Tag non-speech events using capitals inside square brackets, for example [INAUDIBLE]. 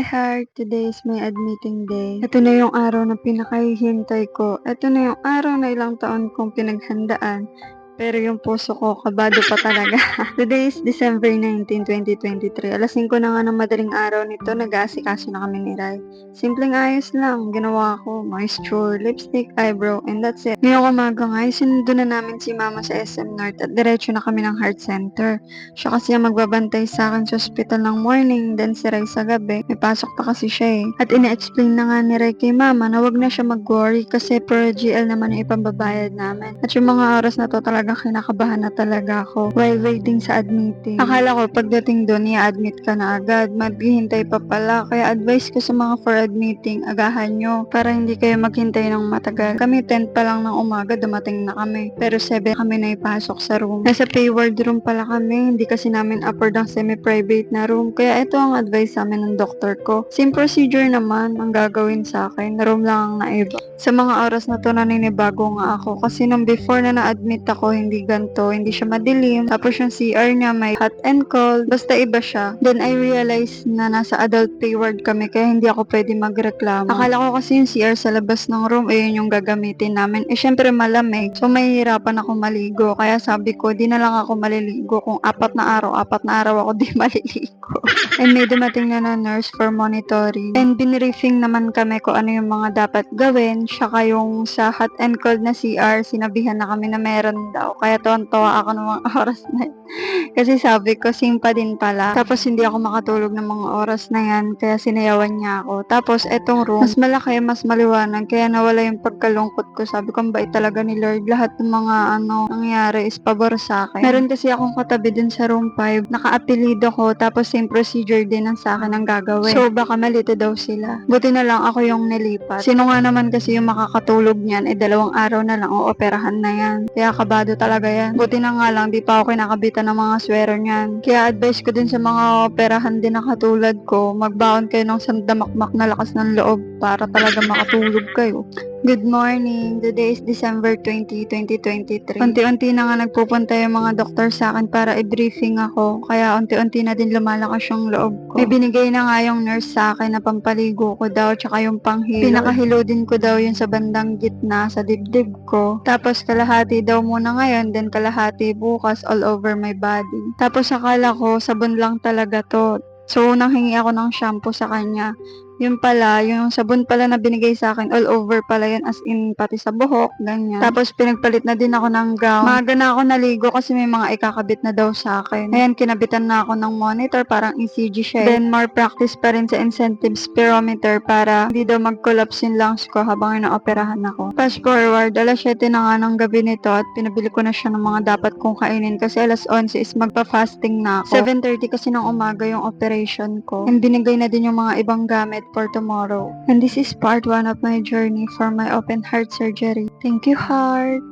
Hi Heart! Today is my admitting day. Ito na yung araw na pinakahihintay ko. Ito na yung araw na ilang taon kong pinaghandaan. Pero yung puso ko, kabado pa talaga. [LAUGHS] Today is December 19, 2023. Alas 5 na nga ng madaling araw nito, nag-aasikaso na kami ni Rai. Simpleng ayos lang, ginawa ko, moisture, lipstick, eyebrow, and that's it. Ngayong umaga nga, sinundo na namin si Mama sa SM North at diretso na kami ng Heart Center. Siya kasi ang magbabantay sa akin sa hospital ng morning, then si Rai sa gabi. May pasok pa kasi siya eh. At ina-explain na nga ni Rai kay Mama na wag na siya mag-worry kasi per GL naman yung ipambabayad namin. At yung mga oras na to talagang kinakabahan na talaga ako while waiting sa admitting. Akala ko pagdating doon, i-admit ka na agad. Maghihintay pa pala. Kaya advice ko sa mga for admitting, agahan nyo para hindi kayo maghintay ng matagal. Kami 10 pa lang ng umaga, dumating na kami. Pero 7 kami na ipasok sa room. Nasa payward room pala kami. Hindi kasi namin afford ang semi-private na room. Kaya ito ang advice sa amin ng doktor ko. Same procedure naman ang gagawin sa akin. Room lang ang naiba. Sa mga oras na to naninibago nga ako. Kasi nung before na na-admit ako, hindi ganto, hindi siya madilim. Tapos yung CR niya may hot and cold. Basta iba siya. Then I realized na nasa adult pay ward kami kaya hindi ako pwede magreklamo. Akala ko kasi yung CR sa labas ng room, eh yun yung gagamitin namin. Eh syempre malamig. So mahihirapan ako maligo. Kaya sabi ko, di na lang ako maliligo. Kung apat na araw, apat na araw ako di [LAUGHS] maliligo. And may dumating na na nurse for monitoring. And binriefing naman kami kung ano yung mga dapat gawin. Saka yung sa hot and cold na CR, sinabihan na kami na meron daw. Kaya tuwan-tuwa ako ng mga [LAUGHS] oras na yun. Kasi sabi ko, simpa din pala. Tapos hindi ako makatulog ng mga oras na yan. Kaya sinayawan niya ako. Tapos etong room, mas malaki, mas maliwanag. Kaya nawala yung pagkalungkot ko. Sabi ko, bait talaga ni Lord. Lahat ng mga ano, nangyari is pabor sa akin. Meron kasi akong katabi dun sa room 5. Naka-apelido ko. Tapos same procedure din ang sa akin ang gagawin. So baka malito daw sila. Buti na lang ako yung nilipat. Sino nga naman kasi yung makakatulog niyan, eh dalawang araw na lang, o operahan na yan. Kaya kabado talaga yan. Buti na nga lang, di pa ako kinakabitan ng mga swero niyan. Kaya advice ko din sa mga operahan din na katulad ko, magbaon kayo ng sandamakmak na lakas ng loob para talaga makatulog kayo. Good morning. Today is December 20, 2023. Unti-unti na nga nagpupunta yung mga doktor sa akin para i-briefing ako. Kaya unti-unti na din lumalakas yung loob ko. May binigay na nga yung nurse sa akin na pampaligo ko daw tsaka yung panghilo. Pinakahilo din ko daw yun sa bandang gitna sa dibdib ko. Tapos kalahati daw muna ngayon, then kalahati bukas all over my body. Tapos akala ko sabon lang talaga to. So, nang hingi ako ng shampoo sa kanya, yun pala, yung sabon pala na binigay sa akin, all over pala yun, as in, pati sa buhok, ganyan. Tapos, pinagpalit na din ako ng gown. Maaga na ako naligo kasi may mga ikakabit na daw sa akin. Ayan, kinabitan na ako ng monitor, parang ECG siya. eh. Then, more practice pa rin sa incentive spirometer para hindi daw mag-collapse yung lungs ko habang inaoperahan ako. Fast forward, alas 7 na nga ng gabi nito at pinabili ko na siya ng mga dapat kong kainin kasi alas 11 is magpa-fasting na ako. 7.30 kasi ng umaga yung operation ko. And binigay na din yung mga ibang gamit for tomorrow. And this is part 1 of my journey for my open heart surgery. Thank you, heart!